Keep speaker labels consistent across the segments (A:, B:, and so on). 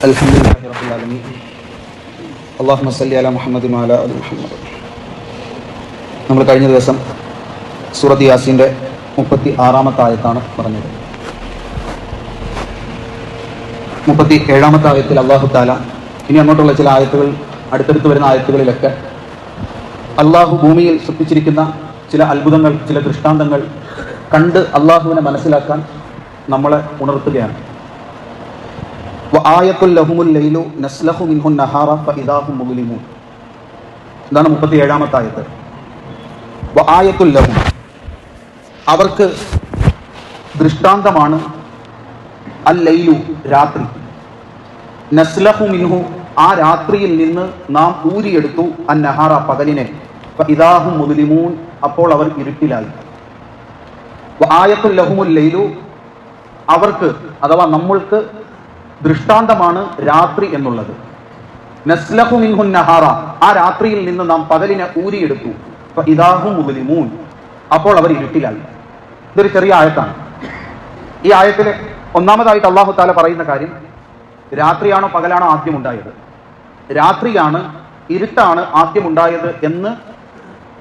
A: الحمد لله رب العالمين اللهم صل على محمد وعلى آل محمد നമ്മൾ കഴിഞ്ഞ ദിവസം സൂറത്ത് യാസിൻ്റെ മുപ്പത്തി ആറാമത്തെ ആയത്താണ് പറഞ്ഞത് മുപ്പത്തി ഏഴാമത്തെ ആയത്തിൽ അള്ളാഹു താല ഇനി അങ്ങോട്ടുള്ള ചില ആയത്തുകൾ അടുത്തടുത്ത് വരുന്ന ആയത്തുകളിലൊക്കെ അള്ളാഹു ഭൂമിയിൽ സൃഷ്ടിച്ചിരിക്കുന്ന ചില അത്ഭുതങ്ങൾ ചില ദൃഷ്ടാന്തങ്ങൾ കണ്ട് അള്ളാഹുവിനെ മനസ്സിലാക്കാൻ നമ്മളെ ഉണർത്തുകയാണ് ഇതാണ് മുപ്പത്തി ഏഴാമത്തെ ആയത്ത് ആയത്തുല്ലഹും ലഹും. അവർക്ക് ദൃഷ്ടാന്തമാണ് അൽ ലൈലു രാത്രി. നസ്ലഹു മിൻഹു ആ രാത്രിയിൽ നിന്ന് നാം ഊരിയെടുത്തു അൻ നഹാറ പകലിനെ. ഇതാഹും മുഗ്ലിമൂൻ. അപ്പോൾ അവർ ഇരുട്ടിലായി. ആയത്തുല്ലഹുമുല്ലയിലു ലഹുമുൽ ലൈലു അവർക്ക് അഥവാ നമ്മൾക്ക് ദൃഷ്ടാന്തമാണ് രാത്രി എന്നുള്ളത്. നസ്ലഹു നഹാറ. ആ രാത്രിയിൽ നിന്ന് നാം പകലിനെ ഊരിയെടുത്തു. ഇതാഹു അപ്പോൾ അവർ ഇരുട്ടിലായി. ഇതൊരു ചെറിയ ആയത്താണ്. ഈ ആയത്തിൽ ഒന്നാമതായിട്ട് അള്ളാഹു താല പറയുന്ന കാര്യം രാത്രിയാണോ പകലാണോ ആദ്യം ഉണ്ടായത് രാത്രിയാണ് ഇരുട്ടാണ് ആദ്യം ഉണ്ടായത് എന്ന്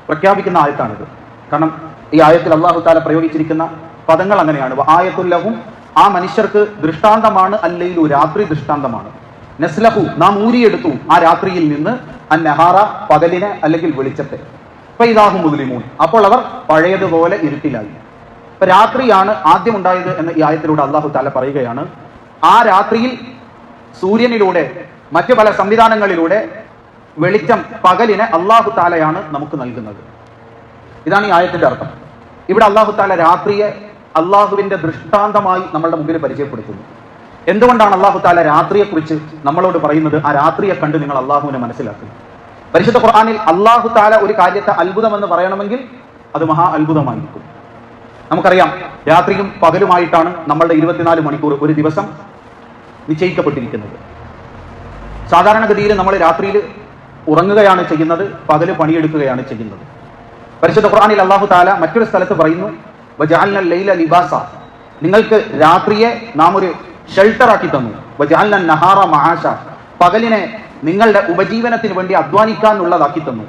A: പ്രഖ്യാപിക്കുന്ന ആയത്താണിത്. കാരണം ഈ ആയത്തിൽ അള്ളാഹു താല പ്രയോഗിച്ചിരിക്കുന്ന പദങ്ങൾ അങ്ങനെയാണ്. ആയത്തുല്ലഹും ആ മനുഷ്യർക്ക് ദൃഷ്ടാന്തമാണ് അല്ലയിലു രാത്രി ദൃഷ്ടാന്തമാണ്. നസ്ലഹു നാം ഊരിയെടുത്തു ആ രാത്രിയിൽ നിന്ന് ആ നെഹാറ പകലിനെ അല്ലെങ്കിൽ വെളിച്ചത്തെ. ഇപ്പൊ ഇതാഹു മുസ്ലിമൂൻ. അപ്പോൾ അവർ പഴയതുപോലെ ഇരുട്ടിലായി. ഇപ്പൊ രാത്രിയാണ് ആദ്യം ഉണ്ടായത് എന്ന ഈ ആയത്തിലൂടെ അള്ളാഹു താല പറയുകയാണ്. ആ രാത്രിയിൽ സൂര്യനിലൂടെ മറ്റു പല സംവിധാനങ്ങളിലൂടെ വെളിച്ചം പകലിനെ അള്ളാഹു താലയാണ് നമുക്ക് നൽകുന്നത്. ഇതാണ് ഈ ആയത്തിന്റെ അർത്ഥം. ഇവിടെ അള്ളാഹു താല രാത്രിയെ അള്ളാഹുവിന്റെ ദൃഷ്ടാന്തമായി നമ്മളുടെ മുമ്പിൽ പരിചയപ്പെടുത്തുന്നു. എന്തുകൊണ്ടാണ് അള്ളാഹു താല രാത്രിയെക്കുറിച്ച് നമ്മളോട് പറയുന്നത്? ആ രാത്രിയെ കണ്ട് നിങ്ങൾ അള്ളാഹുവിനെ മനസ്സിലാക്കുന്നു. പരിശുദ്ധ ഖുർആാനിൽ അള്ളാഹു താല ഒരു കാര്യത്തെ അത്ഭുതമെന്ന് പറയണമെങ്കിൽ അത് മഹാ അത്ഭുതമായിരിക്കും. നമുക്കറിയാം രാത്രിയും പകലുമായിട്ടാണ് നമ്മളുടെ ഇരുപത്തിനാല് മണിക്കൂർ ഒരു ദിവസം നിശ്ചയിക്കപ്പെട്ടിരിക്കുന്നത്. സാധാരണഗതിയിൽ നമ്മൾ രാത്രിയിൽ ഉറങ്ങുകയാണ് ചെയ്യുന്നത് പകൽ പണിയെടുക്കുകയാണ് ചെയ്യുന്നത്. പരിശുദ്ധ ഖുർആാനിൽ അള്ളാഹു താല മറ്റൊരു സ്ഥലത്ത് പറയുന്നു ലൈല ലിബാസ. നിങ്ങൾക്ക് രാത്രിയെ നാം ഒരു ഷെൽട്ടർ ആക്കി തന്നു. നഹാറ മഹാഷ പകലിനെ നിങ്ങളുടെ ഉപജീവനത്തിന് വേണ്ടി അധ്വാനിക്കാനുള്ളതാക്കി തന്നു.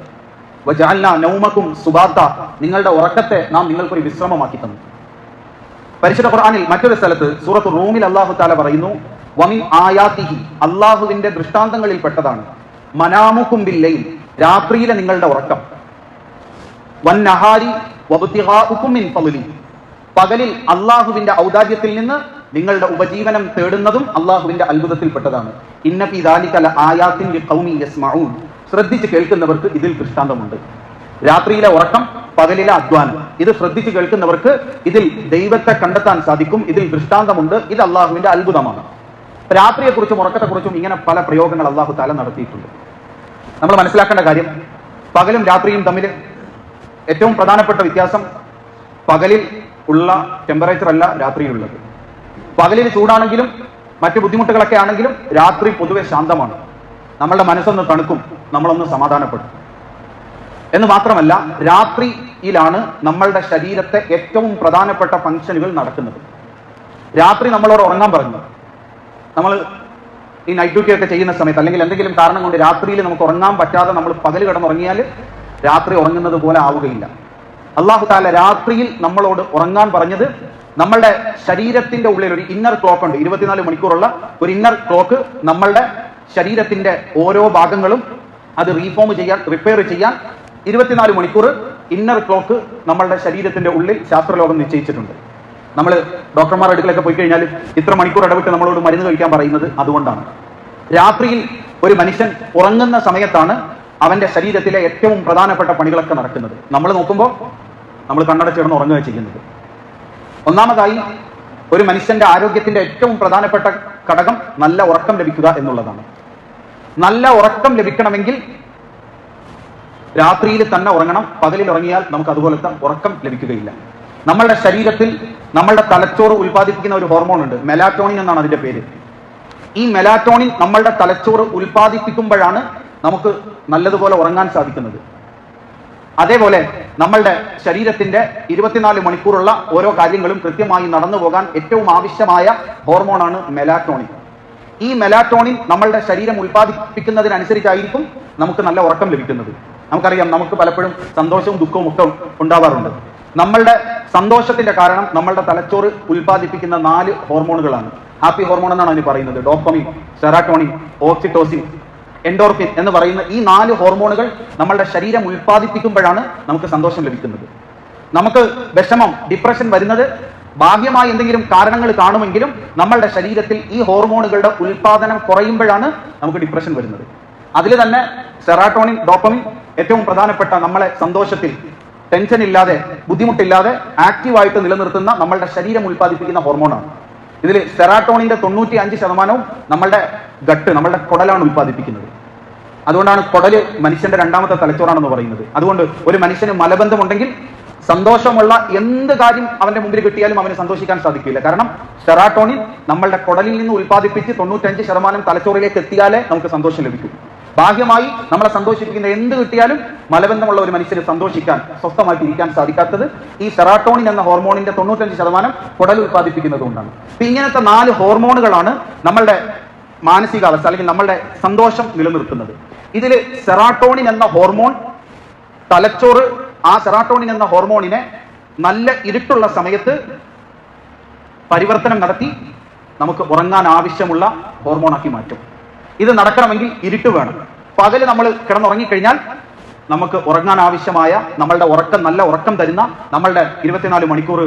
A: നൗമക്കും സുബാത്ത. നിങ്ങളുടെ ഉറക്കത്തെ നാം നിങ്ങൾക്കൊരു വിശ്രമമാക്കി തന്നു. പരിശുദ്ധ ഖുർആനിൽ മറ്റൊരു സ്ഥലത്ത് സൂറത്ത് റൂമിൽ അള്ളാഹു താല പറയുന്നു വമിൻ ആയാത്തിഹി അള്ളാഹുവിന്റെ ദൃഷ്ടാന്തങ്ങളിൽ പെട്ടതാണ്. മനാമുക്കും ബില്ലയിൽ രാത്രിയിലെ നിങ്ങളുടെ ഉറക്കം. വന്നഹാരി വബുത്തിഹാഉക്കും മിൻ പകലിൽ അള്ളാഹുവിന്റെ ഔദാര്യത്തിൽ നിന്ന് നിങ്ങളുടെ ഉപജീവനം തേടുന്നതും അള്ളാഹുവിന്റെ അത്ഭുതത്തിൽപ്പെട്ടതാണ്. ഇന്ന ആയാത്തിന്റെ ലിഖൗമി യസ്മഊൻ. ശ്രദ്ധിച്ച് കേൾക്കുന്നവർക്ക് ഇതിൽ ദൃഷ്ടാന്തമുണ്ട്. രാത്രിയിലെ ഉറക്കം പകലിലെ അധ്വാനം. ഇത് ശ്രദ്ധിച്ച് കേൾക്കുന്നവർക്ക് ഇതിൽ ദൈവത്തെ കണ്ടെത്താൻ സാധിക്കും. ഇതിൽ ദൃഷ്ടാന്തമുണ്ട്. ഇത് അള്ളാഹുവിന്റെ അത്ഭുതമാണ്. രാത്രിയെക്കുറിച്ചും ഉറക്കത്തെക്കുറിച്ചും ഇങ്ങനെ പല പ്രയോഗങ്ങൾ അള്ളാഹു താല നടത്തിയിട്ടുണ്ട്. നമ്മൾ മനസ്സിലാക്കേണ്ട കാര്യം പകലും രാത്രിയും തമ്മിൽ ഏറ്റവും പ്രധാനപ്പെട്ട വ്യത്യാസം പകലിൽ ഉള്ള ടെമ്പറേച്ചർ അല്ല രാത്രിയിലുള്ളത്. പകലിൽ ചൂടാണെങ്കിലും മറ്റു ബുദ്ധിമുട്ടുകളൊക്കെ ആണെങ്കിലും രാത്രി പൊതുവെ ശാന്തമാണ്. നമ്മളുടെ മനസ്സൊന്ന് തണുക്കും നമ്മളൊന്ന് സമാധാനപ്പെടും. എന്ന് മാത്രമല്ല രാത്രിയിലാണ് നമ്മളുടെ ശരീരത്തെ ഏറ്റവും പ്രധാനപ്പെട്ട ഫംഗ്ഷനുകൾ നടക്കുന്നത്. രാത്രി നമ്മളോട് ഉറങ്ങാൻ പറഞ്ഞു. നമ്മൾ ഈ നൈറ്റ് ഡ്യൂട്ടി ഒക്കെ ചെയ്യുന്ന സമയത്ത് അല്ലെങ്കിൽ എന്തെങ്കിലും കാരണം കൊണ്ട് രാത്രിയിൽ നമുക്ക് ഉറങ്ങാൻ പറ്റാതെ നമ്മൾ പകൽ കിടന്നുറങ്ങിയാൽ രാത്രി ഉറങ്ങുന്നത് പോലെ ആവുകയില്ല. അള്ളാഹു താല രാത്രിയിൽ നമ്മളോട് ഉറങ്ങാൻ പറഞ്ഞത് നമ്മളുടെ ശരീരത്തിന്റെ ഉള്ളിൽ ഒരു ഇന്നർ ക്ലോക്ക് ഉണ്ട്. ഇരുപത്തിനാല് മണിക്കൂറുള്ള ഒരു ഇന്നർ ക്ലോക്ക് നമ്മളുടെ ശരീരത്തിന്റെ ഓരോ ഭാഗങ്ങളും അത് റീഫോം ചെയ്യാൻ റിപ്പയർ ചെയ്യാൻ ഇരുപത്തിനാല് മണിക്കൂർ ഇന്നർ ക്ലോക്ക് നമ്മളുടെ ശരീരത്തിന്റെ ഉള്ളിൽ ശാസ്ത്രലോകം നിശ്ചയിച്ചിട്ടുണ്ട്. നമ്മൾ ഡോക്ടർമാർ അടുക്കലൊക്കെ പോയി കഴിഞ്ഞാൽ ഇത്ര മണിക്കൂർ ഇടവിട്ട് നമ്മളോട് മരുന്ന് കഴിക്കാൻ പറയുന്നത് അതുകൊണ്ടാണ്. രാത്രിയിൽ ഒരു മനുഷ്യൻ ഉറങ്ങുന്ന സമയത്താണ് അവന്റെ ശരീരത്തിലെ ഏറ്റവും പ്രധാനപ്പെട്ട പണികളൊക്കെ നടക്കുന്നത്. നമ്മൾ നോക്കുമ്പോൾ നമ്മൾ കണ്ണടച്ചിടന്ന് ഉറങ്ങുക ചെയ്യുന്നത്. ഒന്നാമതായി ഒരു മനുഷ്യന്റെ ആരോഗ്യത്തിന്റെ ഏറ്റവും പ്രധാനപ്പെട്ട ഘടകം നല്ല ഉറക്കം ലഭിക്കുക എന്നുള്ളതാണ്. നല്ല ഉറക്കം ലഭിക്കണമെങ്കിൽ രാത്രിയിൽ തന്നെ ഉറങ്ങണം പകലിൽ ഉറങ്ങിയാൽ നമുക്ക് അതുപോലത്തെ ഉറക്കം ലഭിക്കുകയില്ല. നമ്മളുടെ ശരീരത്തിൽ നമ്മളുടെ തലച്ചോറ് ഉൽപ്പാദിപ്പിക്കുന്ന ഒരു ഹോർമോൺ ഉണ്ട് മെലാറ്റോണിൻ എന്നാണ് അതിന്റെ പേര്. ഈ മെലാറ്റോണിൻ നമ്മളുടെ തലച്ചോറ് ഉൽപ്പാദിപ്പിക്കുമ്പോഴാണ് നമുക്ക് നല്ലതുപോലെ ഉറങ്ങാൻ സാധിക്കുന്നത്. അതേപോലെ നമ്മളുടെ ശരീരത്തിന്റെ ഇരുപത്തിനാല് മണിക്കൂറുള്ള ഓരോ കാര്യങ്ങളും കൃത്യമായി നടന്നു പോകാൻ ഏറ്റവും ആവശ്യമായ ഹോർമോണാണ് മെലാറ്റോണിൻ. ഈ മെലാറ്റോണിൻ നമ്മളുടെ ശരീരം ഉൽപ്പാദിപ്പിക്കുന്നതിനനുസരിച്ചായിരിക്കും നമുക്ക് നല്ല ഉറക്കം ലഭിക്കുന്നത്. നമുക്കറിയാം നമുക്ക് പലപ്പോഴും സന്തോഷവും ദുഃഖവും ഒക്കെ ഉണ്ടാവാറുണ്ട്. നമ്മളുടെ സന്തോഷത്തിന്റെ കാരണം നമ്മളുടെ തലച്ചോറ് ഉൽപ്പാദിപ്പിക്കുന്ന നാല് ഹോർമോണുകളാണ്. ഹാപ്പി ഹോർമോൺ എന്നാണ് അതിന് പറയുന്നത്. ഡോപ്പമിൻ സെറാട്ടോണിൻ ഓക്സിറ്റോസിൻ എൻഡോർഫിൻ എന്ന് പറയുന്ന ഈ നാല് ഹോർമോണുകൾ നമ്മളുടെ ശരീരം ഉൽപ്പാദിപ്പിക്കുമ്പോഴാണ് നമുക്ക് സന്തോഷം ലഭിക്കുന്നത്. നമുക്ക് വിഷമം ഡിപ്രഷൻ വരുന്നത് ഭാഗ്യമായ എന്തെങ്കിലും കാരണങ്ങൾ കാണുമെങ്കിലും നമ്മളുടെ ശരീരത്തിൽ ഈ ഹോർമോണുകളുടെ ഉൽപാദനം കുറയുമ്പോഴാണ് നമുക്ക് ഡിപ്രഷൻ വരുന്നത്. അതിൽ തന്നെ സെറാട്ടോണിൻ ഡോപ്പമിൻ ഏറ്റവും പ്രധാനപ്പെട്ട നമ്മളെ സന്തോഷത്തിൽ ടെൻഷൻ ഇല്ലാതെ ബുദ്ധിമുട്ടില്ലാതെ ആക്റ്റീവായിട്ട് നിലനിർത്തുന്ന നമ്മളുടെ ശരീരം ഉൽപ്പാദിപ്പിക്കുന്ന ഹോർമോണാണ്. ഇതിൽ സെറാട്ടോണിന്റെ തൊണ്ണൂറ്റി അഞ്ച് ശതമാനവും നമ്മളുടെ ഗട്ട് നമ്മളുടെ കുടലാണ് ഉൽപ്പാദിപ്പിക്കുന്നത്. അതുകൊണ്ടാണ് കുടൽ മനുഷ്യന്റെ രണ്ടാമത്തെ തലച്ചോറാണെന്ന് പറയുന്നത്. അതുകൊണ്ട് ഒരു മനുഷ്യന് മലബന്ധമുണ്ടെങ്കിൽ സന്തോഷമുള്ള എന്ത് കാര്യം അവന്റെ മുമ്പിൽ കിട്ടിയാലും അവന് സന്തോഷിക്കാൻ സാധിക്കില്ല. കാരണം സെറാട്ടോണിൻ നമ്മളുടെ കുടലിൽ നിന്ന് ഉൽപ്പാദിപ്പിച്ച് തൊണ്ണൂറ്റഞ്ച് ശതമാനം തലച്ചോറിലേക്ക് എത്തിയാലേ നമുക്ക് സന്തോഷം ലഭിക്കും. ഭാഗ്യമായി നമ്മളെ സന്തോഷിപ്പിക്കുന്ന എന്ത് കിട്ടിയാലും മലബന്ധമുള്ള ഒരു മനുഷ്യന് സന്തോഷിക്കാൻ സ്വസ്ഥമായിട്ട് ഇരിക്കാൻ സാധിക്കാത്തത് ഈ സെറാട്ടോണിൻ എന്ന ഹോർമോണിന്റെ തൊണ്ണൂറ്റഞ്ച് ശതമാനം കുടൽ ഉൽപ്പാദിപ്പിക്കുന്നത് കൊണ്ടാണ് ഇങ്ങനത്തെ നാല് ഹോർമോണുകളാണ് നമ്മളുടെ മാനസികാവസ്ഥ അല്ലെങ്കിൽ നമ്മളുടെ സന്തോഷം നിലനിർത്തുന്നത്. ഇതിൽ സെറാട്ടോണിൻ എന്ന ഹോർമോൺ തലച്ചോറ് ആ സെറാട്ടോണിൻ എന്ന ഹോർമോണിനെ നല്ല ഇരുട്ടുള്ള സമയത്ത് പരിവർത്തനം നടത്തി നമുക്ക് ഉറങ്ങാൻ ആവശ്യമുള്ള ഹോർമോണാക്കി മാറ്റും. ഇത് നടക്കണമെങ്കിൽ ഇരുട്ട് വേണം. പകൽ നമ്മൾ കിടന്നുറങ്ങിക്കഴിഞ്ഞാൽ നമുക്ക് ഉറങ്ങാൻ ആവശ്യമായ നമ്മളുടെ ഉറക്കം നല്ല ഉറക്കം തരുന്ന നമ്മളുടെ ഇരുപത്തിനാല് മണിക്കൂർ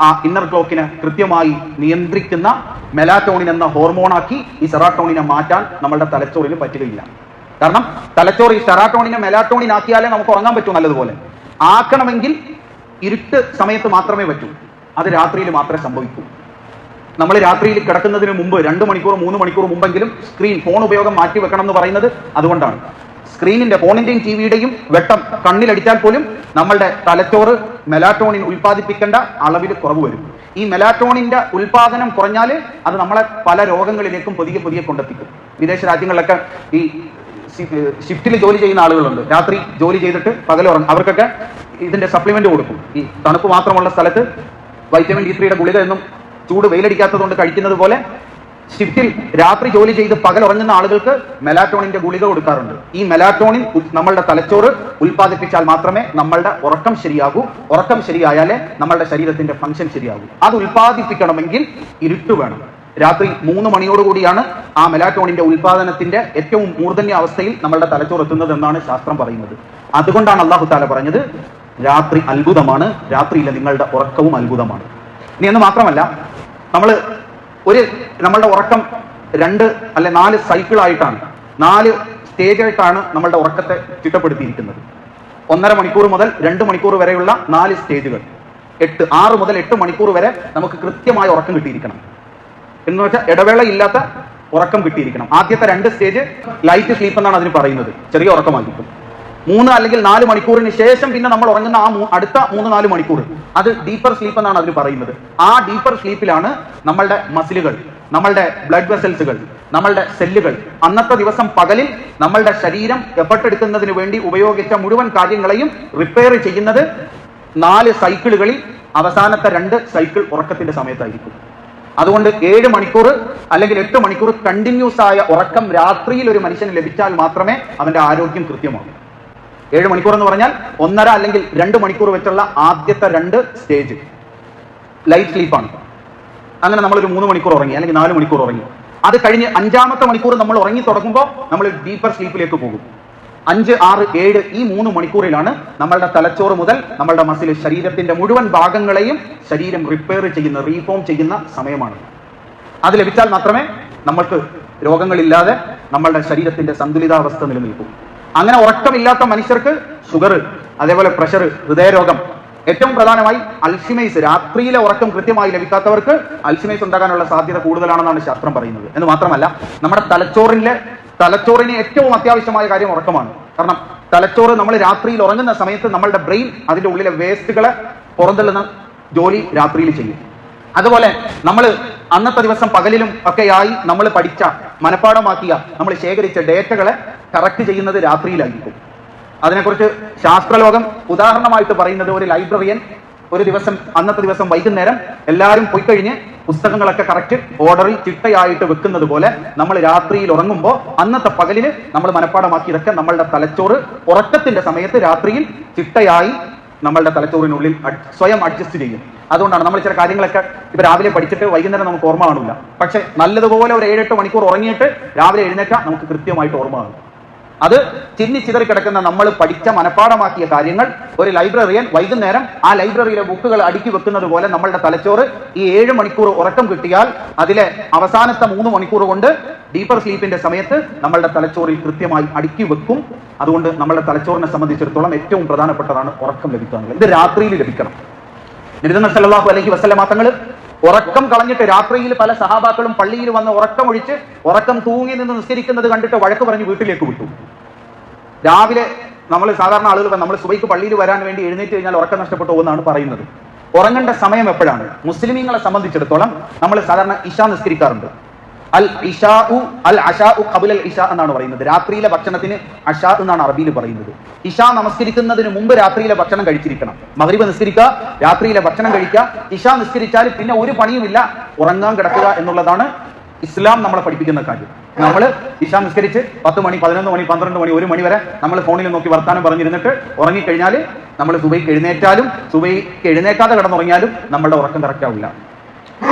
A: ആ ഇന്നർ ക്ലോക്കിനെ കൃത്യമായി നിയന്ത്രിക്കുന്ന മെലാറ്റോണിൻ എന്ന ഹോർമോണാക്കി ഈ സെറാട്ടോണിനെ മാറ്റാൻ നമ്മളുടെ തലച്ചോറിന് പറ്റുകയില്ല. കാരണം തലച്ചോറി സെറാട്ടോണിനെ മെലാറ്റോണിൻ ആക്കിയാലേ നമുക്ക് ഉറങ്ങാൻ പറ്റൂ നല്ലതുപോലെ. ആക്കണമെങ്കിൽ ഇരുട്ട് സമയത്ത് മാത്രമേ പറ്റൂ. അത് രാത്രിയിൽ മാത്രമേ സംഭവിക്കൂ. നമ്മൾ രാത്രിയിൽ കിടക്കുന്നതിന് മുമ്പ് രണ്ട് മണിക്കൂർ മൂന്ന് മണിക്കൂർ മുമ്പെങ്കിലും സ്ക്രീൻ ഫോൺ ഉപയോഗം മാറ്റി വെക്കണം എന്ന് പറയുന്നത് അതുകൊണ്ടാണ്. സ്ക്രീനിന്റെ ഫോണിന്റെയും ടി വിയുടെയും വെട്ടം കണ്ണിലടിച്ചാൽ പോലും നമ്മളുടെ തലച്ചോറ് മെലാറ്റോണിൻ ഉൽപ്പാദിപ്പിക്കേണ്ട അളവിൽ കുറവ് വരും. ഈ മെലാറ്റോണിന്റെ ഉൽപാദനം കുറഞ്ഞാൽ അത് നമ്മളെ പല രോഗങ്ങളിലേക്കും പുതിയ പുതിയ കൊണ്ടെത്തിക്കും. വിദേശ രാജ്യങ്ങളിലൊക്കെ ഈ ഷിഫ്റ്റിൽ ജോലി ചെയ്യുന്ന ആളുകളുണ്ട്. രാത്രി ജോലി ചെയ്തിട്ട് പകൽ ഉറങ്ങും. അവർക്കൊക്കെ ഇതിന്റെ സപ്ലിമെന്റ് കൊടുക്കും. ഈ തണുപ്പ് മാത്രമുള്ള സ്ഥലത്ത് വൈറ്റമിൻ ഡി ത്രീയുടെ ഗുളിക എന്നും ചൂട് വെയിലടിക്കാത്തതുകൊണ്ട് കഴിക്കുന്നത് പോലെ ഷിഫ്റ്റിൽ രാത്രി ജോലി ചെയ്ത് പകൽ ഉറങ്ങുന്ന ആളുകൾക്ക് മെലാറ്റോണിന്റെ ഗുളിക കൊടുക്കാറുണ്ട്. ഈ മെലാറ്റോണിൻ നമ്മളുടെ തലച്ചോറ് ഉൽപ്പാദിപ്പിച്ചാൽ മാത്രമേ നമ്മളുടെ ഉറക്കം ശരിയാകൂ. ഉറക്കം ശരിയായാലേ നമ്മളുടെ ശരീരത്തിന്റെ ഫംഗ്ഷൻ ശരിയാകൂ. അത് ഉൽപ്പാദിപ്പിക്കണമെങ്കിൽ ഇരുട്ട് വേണം. രാത്രി മൂന്ന് മണിയോടുകൂടിയാണ് ആ മെലാറ്റോണിന്റെ ഉൽപാദനത്തിന്റെ ഏറ്റവും മൂർധന്യ അവസ്ഥയിൽ നമ്മളുടെ തലച്ചോറ് എത്തുന്നത് എന്നാണ് ശാസ്ത്രം പറയുന്നത്. അതുകൊണ്ടാണ് അള്ളാഹു താല പറഞ്ഞത് രാത്രി അത്ഭുതമാണ് രാത്രിയിലെ നിങ്ങളുടെ ഉറക്കവും അത്ഭുതമാണ്. ഇനി എന്ന് മാത്രമല്ല നമ്മൾ ഒരു നമ്മളുടെ ഉറക്കം രണ്ട് അല്ലെ നാല് സൈക്കിളായിട്ടാണ് നാല് സ്റ്റേജ് ആയിട്ടാണ് നമ്മളുടെ ഉറക്കത്തെ ചിട്ടപ്പെടുത്തിയിരിക്കുന്നത്. ഒന്നര മണിക്കൂർ മുതൽ രണ്ട് മണിക്കൂർ വരെയുള്ള നാല് സ്റ്റേജുകൾ എട്ട് ആറ് മുതൽ എട്ട് മണിക്കൂർ വരെ നമുക്ക് കൃത്യമായ ഉറക്കം കിട്ടിയിരിക്കണം. എന്ന് വെച്ചാൽ ഇടവേള ഇല്ലാത്ത ഉറക്കം കിട്ടിയിരിക്കണം. ആദ്യത്തെ രണ്ട് സ്റ്റേജ് ലൈറ്റ് സ്ലീപ്പ് എന്നാണ് അതിന് പറയുന്നത്. ചെറിയ ഉറക്കമായിരിക്കും. മൂന്ന് അല്ലെങ്കിൽ നാല് മണിക്കൂറിന് ശേഷം പിന്നെ നമ്മൾ ഉറങ്ങുന്ന ആ അടുത്ത മൂന്ന് നാല് മണിക്കൂർ. അത് ഡീപ്പർ സ്ലീപ്പ് എന്നാണ് അതിന് പറയുന്നത്. ആ ഡീപ്പർ സ്ലീപ്പിലാണ് നമ്മളുടെ മസിലുകൾ നമ്മളുടെ ബ്ലഡ് വെസൽസുകൾ നമ്മളുടെ സെല്ലുകൾ അന്നത്തെ ദിവസം പകലിൽ നമ്മളുടെ ശരീരം എഫർട്ട് എടുക്കുന്നതിന് വേണ്ടി ഉപയോഗിച്ച മുഴുവൻ കാര്യങ്ങളെയും റിപ്പയർ ചെയ്യുന്നത് നാല് സൈക്കിളുകളിൽ അവസാനത്തെ രണ്ട് സൈക്കിൾ ഉറക്കത്തിന്റെ സമയത്തായിരിക്കും. അതുകൊണ്ട് ഏഴ് മണിക്കൂർ അല്ലെങ്കിൽ എട്ട് മണിക്കൂർ കണ്ടിന്യൂസ് ആയ ഉറക്കം രാത്രിയിൽ ഒരു മനുഷ്യന് ലഭിച്ചാൽ മാത്രമേ അവന്റെ ആരോഗ്യം കൃത്യമാകൂ. ഏഴ് മണിക്കൂർ എന്ന് പറഞ്ഞാൽ ഒന്നര അല്ലെങ്കിൽ രണ്ട് മണിക്കൂർ വെച്ചുള്ള ആദ്യത്തെ രണ്ട് സ്റ്റേജ്. ലൈറ്റ് സ്ലീപ്പാണ് അങ്ങനെ നമ്മളൊരു മൂന്ന് മണിക്കൂർ ഉറങ്ങി അല്ലെങ്കിൽ നാല് മണിക്കൂർ ഉറങ്ങി. അത് കഴിഞ്ഞ് അഞ്ചാമത്തെ മണിക്കൂർ നമ്മൾ ഉറങ്ങി തുടങ്ങുമ്പോൾ നമ്മൾ ഡീപ്പർ സ്ലീപ്പിലേക്ക് പോകും. അഞ്ച് ആറ് ഏഴ് ഈ മൂന്ന് മണിക്കൂറിലാണ് നമ്മളുടെ തലച്ചോറ് മുതൽ നമ്മളുടെ മസിൽ ശരീരത്തിന്റെ മുഴുവൻ ഭാഗങ്ങളെയും ശരീരം റിപ്പയർ ചെയ്യുന്ന റീഫോം ചെയ്യുന്ന സമയമാണ്. അത് ലഭിച്ചാൽ മാത്രമേ നമ്മൾക്ക് രോഗങ്ങളില്ലാതെ നമ്മളുടെ ശരീരത്തിന്റെ സന്തുലിതാവസ്ഥ നിലനിൽക്കൂ. അങ്ങനെ ഉറക്കമില്ലാത്ത മനുഷ്യർക്ക് ഷുഗർ അതേപോലെ പ്രഷർ ഹൃദയരോഗം. ഏറ്റവും പ്രധാനമായി അൽഷിമൈസ് രാത്രിയിലെ ഉറക്കം കൃത്യമായി ലഭിക്കാത്തവർക്ക് അൽഷിമൈസ് ഉണ്ടാകാനുള്ള സാധ്യത കൂടുതലാണെന്നാണ് ശാസ്ത്രം പറയുന്നത്. എന്ന് മാത്രമല്ല നമ്മുടെ തലച്ചോറിലെ തലച്ചോറിന് ഏറ്റവും അത്യാവശ്യമായ കാര്യം ഉറക്കമാണ്. കാരണം തലച്ചോറ് നമ്മൾ രാത്രിയിൽ ഉറങ്ങുന്ന സമയത്ത് നമ്മളുടെ ബ്രെയിൻ അതിന്റെ ഉള്ളിലെ വേസ്റ്റുകളെ പുറന്തള്ളുന്ന ജോലി രാത്രിയിൽ ചെയ്യും. അതുപോലെ നമ്മൾ അന്നത്തെ ദിവസം പകലിലും ഒക്കെയായി നമ്മൾ പഠിച്ച മനഃപ്പാടമാക്കിയ നമ്മൾ ശേഖരിച്ച ഡേറ്റകളെ കറക്റ്റ് ചെയ്യുന്നത് രാത്രിയിലായിരിക്കും. അതിനെക്കുറിച്ച് ശാസ്ത്രലോകം ഉദാഹരണമായിട്ട് പറയുന്നത് ഒരു ലൈബ്രറിയൻ ഒരു ദിവസം അന്നത്തെ ദിവസം വൈകുന്നേരം എല്ലാവരും പോയി കഴിഞ്ഞ് പുസ്തകങ്ങളൊക്കെ കറക്റ്റ് ഓർഡറിൽ ചിട്ടയായിട്ട് വെക്കുന്നത് പോലെ നമ്മൾ രാത്രിയിൽ ഉറങ്ങുമ്പോൾ അന്നത്തെ പകലിന് നമ്മൾ മനഃപ്പാടമാക്കിയതൊക്കെ നമ്മളുടെ തലച്ചോറ് ഉറക്കത്തിന്റെ സമയത്ത് രാത്രിയിൽ ചിട്ടയായി നമ്മളുടെ തലച്ചോറിനുള്ളിൽ സ്വയം അഡ്ജസ്റ്റ് ചെയ്യും. അതുകൊണ്ടാണ് നമ്മൾ ചില കാര്യങ്ങളൊക്കെ ഇപ്പൊ രാവിലെ പഠിച്ചിട്ട് വൈകുന്നേരം നമുക്ക് ഓർമ്മ കാണില്ല പക്ഷെ നല്ലതുപോലെ ഒരു ഏഴെട്ട് മണിക്കൂർ ഉറങ്ങിയിട്ട് രാവിലെ എഴുന്നേറ്റാൽ നമുക്ക് കൃത്യമായിട്ട് ഓർമ്മ കാണും. അത് ചിന്നി ചിതറി കിടക്കുന്ന നമ്മൾ പഠിച്ച മനഃപ്പാടമാക്കിയ കാര്യങ്ങൾ ഒരു ലൈബ്രറിയൻ വൈകുന്നേരം ആ ലൈബ്രറിയിലെ ബുക്കുകൾ അടുക്കി വെക്കുന്നത് പോലെ നമ്മളുടെ തലച്ചോറ് ഈ ഏഴ് മണിക്കൂർ ഉറക്കം കിട്ടിയാൽ അതിലെ അവസാനത്തെ മൂന്ന് മണിക്കൂർ കൊണ്ട് ഡീപ്പർ സ്ലീപ്പിന്റെ സമയത്ത് നമ്മളുടെ തലച്ചോറിൽ കൃത്യമായി അടുക്കി വെക്കും. അതുകൊണ്ട് നമ്മളുടെ തലച്ചോറിനെ സംബന്ധിച്ചിടത്തോളം ഏറ്റവും പ്രധാനപ്പെട്ടതാണ് ഉറക്കം ലഭിക്കുക എന്നുള്ളത്. ഇത് രാത്രിയിൽ ലഭിക്കണം. സല്ലല്ലാഹു അലൈഹി വസല്ലമ തങ്ങൾ ഉറക്കം കളഞ്ഞിട്ട് രാത്രിയിൽ പല സഹാബാക്കളും പള്ളിയിൽ വന്ന് ഉറക്കം ഒഴിച്ച് ഉറക്കം തൂങ്ങി നിന്ന് നിസ്കരിക്കുന്നത് കണ്ടിട്ട് വഴക്ക് പറഞ്ഞ് വീട്ടിലേക്ക് വിട്ടു. രാവിലെ നമ്മൾ സാധാരണ ആളുകൾ നമ്മൾ സുബൈക്ക് പള്ളിയിൽ വരാൻ വേണ്ടി എഴുന്നേറ്റ് കഴിഞ്ഞാൽ ഉറക്കം നഷ്ടപ്പെട്ടു എന്നാണ് പറയുന്നത്. ഉറങ്ങേണ്ട സമയം എപ്പോഴാണ്? മുസ്ലിമീങ്ങളെ സംബന്ധിച്ചിടത്തോളം നമ്മൾ സാധാരണ ഇഷ നിസ്കരിക്കാറുണ്ട്. അൽ ഇഷാഉ അൽ അഷാഉ കബുൽ അൽ ഇഷ എന്നാണ് പറയുന്നത്. രാത്രിയിലെ ഭക്ഷണത്തിന് അഷാ എന്നാണ് അറബിയിൽ പറയുന്നത്. ഇഷ നമസ്കരിക്കുന്നതിന് മുമ്പ് രാത്രിയിലെ ഭക്ഷണം കഴിച്ചിരിക്കണം. മഗ്രിബ് നിസ്കരിക്കുക രാത്രിയിലെ ഭക്ഷണം കഴിക്കുക. ഇഷ നിസ്കരിച്ചാൽ പിന്നെ ഒരു പണിയുമില്ല ഉറങ്ങാൻ കിടക്കുക എന്നുള്ളതാണ് ഇസ്ലാം നമ്മളെ പഠിപ്പിക്കുന്ന കാര്യം. നമ്മൾ ഇഷ നിസ്കരിച്ച് പത്ത് മണി പതിനൊന്ന് മണി പന്ത്രണ്ട് മണി ഒരു മണി വരെ നമ്മൾ ഫോണിൽ നോക്കി വർത്താനം പറഞ്ഞിരുന്നിട്ട് ഉറങ്ങിക്കഴിഞ്ഞാൽ നമ്മൾ സുബൈക്ക് എഴുന്നേറ്റാലും സുബൈക്ക് എഴുന്നേക്കാതെ കിടന്നുറങ്ങിയാലും നമ്മളുടെ ഉറക്കം കറക്റ്റ് ആവില്ല.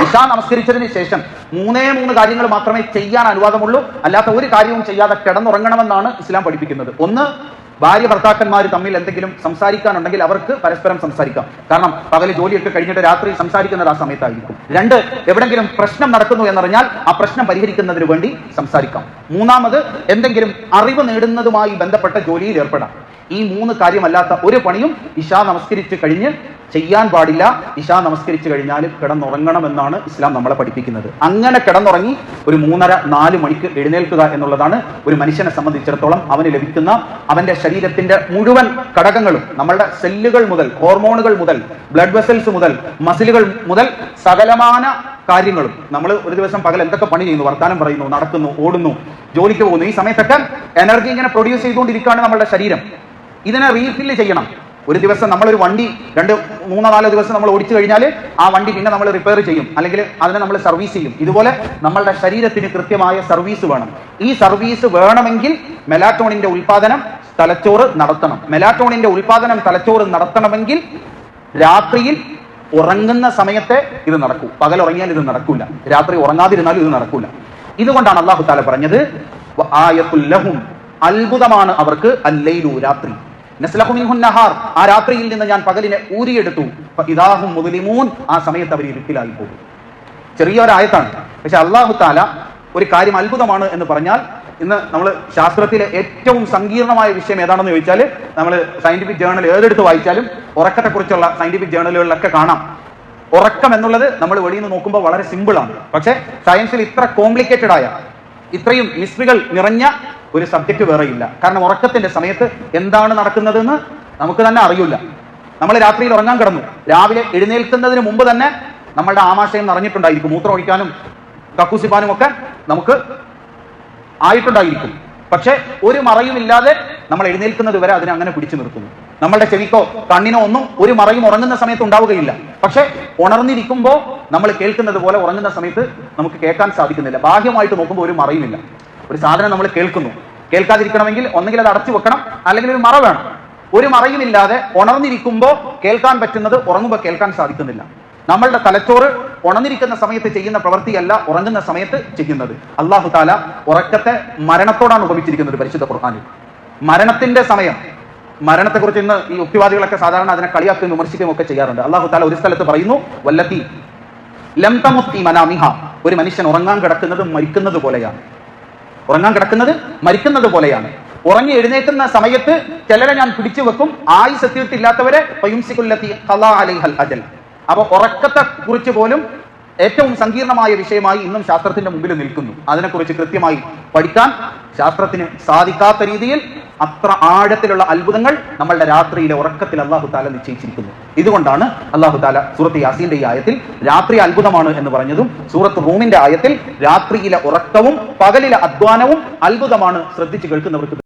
A: ഇഷ നമസ്കരിച്ചതിന് ശേഷം മൂന്നേ മൂന്ന് കാര്യങ്ങൾ മാത്രമേ ചെയ്യാൻ അനുവാദമുള്ളൂ. അല്ലാത്ത ഒരു കാര്യവും ചെയ്യാതെ കിടന്നുറങ്ങണമെന്നാണ് ഇസ്ലാം പഠിപ്പിക്കുന്നത്. ഒന്ന് ഭാര്യ ഭർത്താക്കന്മാർ തമ്മിൽ എന്തെങ്കിലും സംസാരിക്കാനുണ്ടെങ്കിൽ അവർക്ക് പരസ്പരം സംസാരിക്കാം. കാരണം പകൽ ജോലിയൊക്കെ കഴിഞ്ഞിട്ട് രാത്രി സംസാരിക്കുന്നത് ആ സമയത്തായിരിക്കും. രണ്ട് എവിടെങ്കിലും പ്രശ്നം നടക്കുന്നു എന്നറിഞ്ഞാൽ ആ പ്രശ്നം പരിഹരിക്കുന്നതിന് വേണ്ടി സംസാരിക്കാം. മൂന്നാമത് എന്തെങ്കിലും അറിവ് നേടുന്നതുമായി ബന്ധപ്പെട്ട ജോലിയിൽ ഏർപ്പെടാം. ഈ മൂന്ന് കാര്യമല്ലാത്ത ഒരു പണിയും ഇഷ നമസ്കരിച്ച് കഴിഞ്ഞ് ചെയ്യാൻ പാടില്ല. ഇഷ നമസ്കരിച്ച് കഴിഞ്ഞാൽ കിടന്നുറങ്ങണമെന്നാണ് ഇസ്ലാം നമ്മളെ പഠിപ്പിക്കുന്നത്. അങ്ങനെ കിടന്നുറങ്ങി ഒരു മൂന്നര നാല് മണിക്ക് എഴുന്നേൽക്കുക എന്നുള്ളതാണ് ഒരു മനുഷ്യനെ സംബന്ധിച്ചിടത്തോളം അവന് ലഭിക്കുന്ന അവന്റെ ശരീരത്തിന്റെ മുഴുവൻ ഘടകങ്ങളും. നമ്മളുടെ സെല്ലുകൾ മുതൽ ഹോർമോണുകൾ മുതൽ ബ്ലഡ് വെസൽസ് മുതൽ മസിലുകൾ മുതൽ സകലമാന കാര്യങ്ങളും. നമ്മൾ ഒരു ദിവസം പകൽ എന്തൊക്കെ പണി ചെയ്യുന്നു വർത്താനം പറയുന്നു നടക്കുന്നു ഓടുന്നു ജോലിക്ക് പോകുന്നു ഈ സമയത്തൊക്കെ എനർജി ഇങ്ങനെ പ്രൊഡ്യൂസ് ചെയ്തുകൊണ്ടിരിക്കുകയാണ് നമ്മുടെ ശരീരം. ഇതിനെ റീഫില്ല് ചെയ്യണം. ഒരു ദിവസം നമ്മളൊരു വണ്ടി രണ്ട് മൂന്നോ നാലോ ദിവസം നമ്മൾ ഓടിച്ചു കഴിഞ്ഞാൽ ആ വണ്ടി പിന്നെ നമ്മൾ റിപ്പയർ ചെയ്യും. അല്ലെങ്കിൽ അതിനെ നമ്മൾ സർവീസ് ചെയ്യും. ഇതുപോലെ നമ്മളുടെ ശരീരത്തിന് കൃത്യമായ സർവീസ് വേണം. ഈ സർവീസ് വേണമെങ്കിൽ മെലാറ്റോണിന്റെ ഉൽപാദനം തലച്ചോറ് നടത്തണം. മെലാറ്റോണിന്റെ ഉൽപാദനം തലച്ചോറ് നടത്തണമെങ്കിൽ രാത്രിയിൽ ഉറങ്ങുന്ന സമയത്തെ ഇത് നടക്കൂ. പകൽ ഉറങ്ങിയാൽ ഇത് നടക്കൂല. രാത്രി ഉറങ്ങാതിരുന്നാലും ഇത് നടക്കൂല. ഇതുകൊണ്ടാണ് അള്ളാഹു താല പറഞ്ഞത് ആയത്തുല്ലഹും ലഹും അത്ഭുതമാണ് അവർക്ക് അല്ലയിലു രാത്രി. നഹാർ ആ രാത്രിയിൽ നിന്ന് ഞാൻ പകലിനെ ഊരിയെടുത്തു. ഇതാഹും മുതലിമൂൻ ആ സമയത്ത് അവർ ഇരുട്ടിലായി പോകും ചെറിയൊരായത്താണ്. പക്ഷെ അള്ളാഹു താല ഒരു കാര്യം അത്ഭുതമാണ് എന്ന് പറഞ്ഞാൽ ഇന്ന് നമ്മൾ ശാസ്ത്രത്തിലെ ഏറ്റവും സങ്കീർണമായ വിഷയം ഏതാണെന്ന് ചോദിച്ചാൽ നമ്മൾ സയന്റിഫിക് ജേണൽ ഏതെടുത്ത് വായിച്ചാലും ഉറക്കത്തെക്കുറിച്ചുള്ള സയന്റിഫിക് ജേണലുകളിലൊക്കെ കാണാം. ഉറക്കം എന്നുള്ളത് നമ്മൾ വെളിയിൽ നിന്ന് നോക്കുമ്പോൾ വളരെ സിമ്പിൾ ആണ്. പക്ഷെ സയൻസിൽ ഇത്ര കോംപ്ലിക്കേറ്റഡ് ആയ ഇത്രയും മിസ്റ്റുകൾ നിറഞ്ഞ ഒരു സബ്ജക്റ്റ് വേറെ ഇല്ല. കാരണം ഉറക്കത്തിന്റെ സമയത്ത് എന്താണ് നടക്കുന്നതെന്ന് നമുക്ക് തന്നെ അറിയില്ല. നമ്മൾ രാത്രിയിൽ ഉറങ്ങാൻ കിടന്നു. രാവിലെ എഴുന്നേൽക്കുന്നതിന് മുമ്പ് തന്നെ നമ്മളുടെ ആമാശയം നിറഞ്ഞിട്ടുണ്ടായിരിക്കും. മൂത്രം ഒഴിക്കാനും കക്കൂസിപ്പാനും ഒക്കെ നമുക്ക് ആയിട്ടുണ്ടായിരിക്കും. പക്ഷെ ഒരു മറയുമില്ലാതെ നമ്മൾ എഴുന്നേൽക്കുന്നത് വരെ അതിനെ അങ്ങനെ പിടിച്ചു നിർത്തുന്നു. നമ്മളുടെ ചെവിക്കോ കണ്ണിനോ ഒന്നും ഒരു മറയും ഉറങ്ങുന്ന സമയത്ത് ഉണ്ടാവുകയില്ല. പക്ഷെ ഉണർന്നിരിക്കുമ്പോൾ നമ്മൾ കേൾക്കുന്നത് പോലെ ഉറങ്ങുന്ന സമയത്ത് നമുക്ക് കേൾക്കാൻ സാധിക്കുന്നില്ല. ബാഹ്യമായിട്ട് നോക്കുമ്പോൾ ഒരു മറയുമില്ല. ഒരു സാധനം നമ്മൾ കേൾക്കുന്നു. കേൾക്കാതിരിക്കണമെങ്കിൽ ഒന്നെങ്കിൽ അത് അടച്ചു വെക്കണം അല്ലെങ്കിൽ ഒരു മറ വേണം. ഒരു മറയുമില്ലാതെ ഉണർന്നിരിക്കുമ്പോൾ കേൾക്കാൻ പറ്റുന്നത് ഉറങ്ങുമ്പോൾ കേൾക്കാൻ സാധിക്കുന്നില്ല. നമ്മളുടെ തലച്ചോറ് ഉണന്നിരിക്കുന്ന സമയത്ത് ചെയ്യുന്ന പ്രവൃത്തിയല്ല ഉറങ്ങുന്ന സമയത്ത് ചെയ്യുന്നത്. അള്ളാഹു താല ഉറക്കത്തെ മരണത്തോടാണ് ഉപമിച്ചിരിക്കുന്നത് പരിശുദ്ധ ഖുർഹാനിൽ മരണത്തിന്റെ സമയം. മരണത്തെക്കുറിച്ച് ഇന്ന് ഈ യുക്തിവാദികളൊക്കെ സാധാരണ അതിനെ കളിയാക്കുകയും വിമർശിക്കുകയും ഒക്കെ ചെയ്യാറുണ്ട്. അള്ളാഹു താല ഒരു സ്ഥലത്ത് പറയുന്നു വല്ലത്തി ലംതമുത്തി മനാമിഹ. ഒരു മനുഷ്യൻ ഉറങ്ങാൻ കിടക്കുന്നത് മരിക്കുന്നത് പോലെയാണ്. ഉറങ്ങാൻ കിടക്കുന്നത് മരിക്കുന്നത് പോലെയാണ്. ഉറങ്ങി എഴുന്നേൽക്കുന്ന സമയത്ത് ചിലരെ ഞാൻ പിടിച്ചു വെക്കും. ഖലാ അലൈഹൽ അജൽ. അപ്പൊ ഉറക്കത്തെ കുറിച്ച് പോലും ഏറ്റവും സങ്കീർണമായ വിഷയമായി ഇന്നും ശാസ്ത്രത്തിന്റെ മുമ്പിൽ നിൽക്കുന്നു. അതിനെക്കുറിച്ച് കൃത്യമായി പഠിക്കാൻ ശാസ്ത്രത്തിന് സാധിക്കാത്ത രീതിയിൽ അത്ര ആഴത്തിലുള്ള അത്ഭുതങ്ങൾ നമ്മളുടെ രാത്രിയിലെ ഉറക്കത്തിൽ അള്ളാഹു താല നിശ്ചയിച്ചിരിക്കുന്നു. ഇതുകൊണ്ടാണ് അള്ളാഹു താല സൂറത്ത് യാസീന്റെ ഈ ആയത്തിൽ രാത്രി അത്ഭുതമാണ് എന്ന് പറഞ്ഞതും സൂറത്ത് റൂമിന്റെ ആയത്തിൽ രാത്രിയിലെ ഉറക്കവും പകലിലെ അധ്വാനവും അത്ഭുതമാണ് ശ്രദ്ധിച്ച് കേൾക്കുന്നവർക്ക്